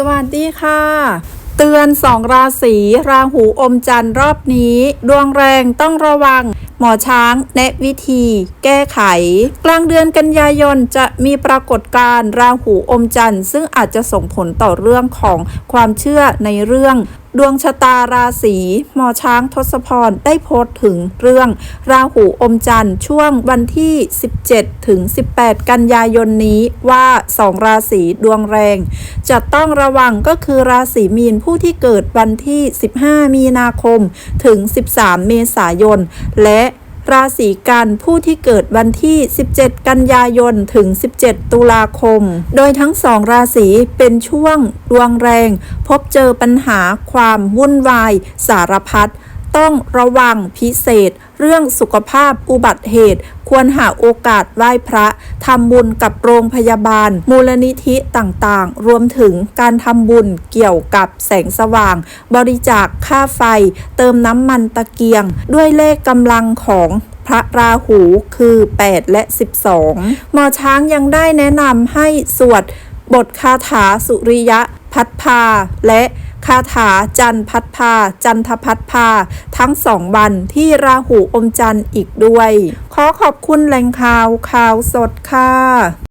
สวัสดีค่ะ เตือนสองราศีราหูอมจันทร์รอบนี้ ดวงแรงต้องระวัง หมอช้างแนะวิธี แก้ไข กลางเดือนกันยายนจะมีปรากฏการณ์ราหูอมจันทร์ซึ่งอาจจะส่งผลต่อเรื่องของความเชื่อในเรื่อง ดวงชะตาราศีหมอช้างทศพรได้โพสต์ถึงเรื่อง ราหูอมจันทร์ช่วงวันที่ 17 ถึง 18 กันยายนนี้ว่าสองราศีดวงแรง จะต้องระวังก็คือราศีมีนผู้ที่เกิดวันที่ 15 มีนาคมถึง 13 เมษายน และ ราศีกันผู้ที่เกิดวันที่ 17 กันยายน ถึง 17 ตุลาคม โดยทั้งสองราศีเป็นช่วงดวงแรง พบเจอปัญหาความวุ่นวาย สารพัด ต้องระวังพิเศษ เรื่องสุขภาพอุบัติเหตุ ควรหาโอกาสไหว้พระทำบุญกับโรงพยาบาล มูลนิธิต่างๆ รวมถึงการทำบุญเกี่ยวกับแสงสว่าง บริจาคค่าไฟ เติมน้ำมันตะเกียง ด้วยเลขกำลังของพระราหูคือ 8 และ 12 หมอช้างยังได้แนะนำให้สวดบทคาถาสุริยะ พัดพาและ คาถาจันพัดพา จันทพัดพา ทั้งสองวันที่ราหูอมจันทร์อีกด้วย ขอขอบคุณแหล่งข่าวข่าวสดค่ะ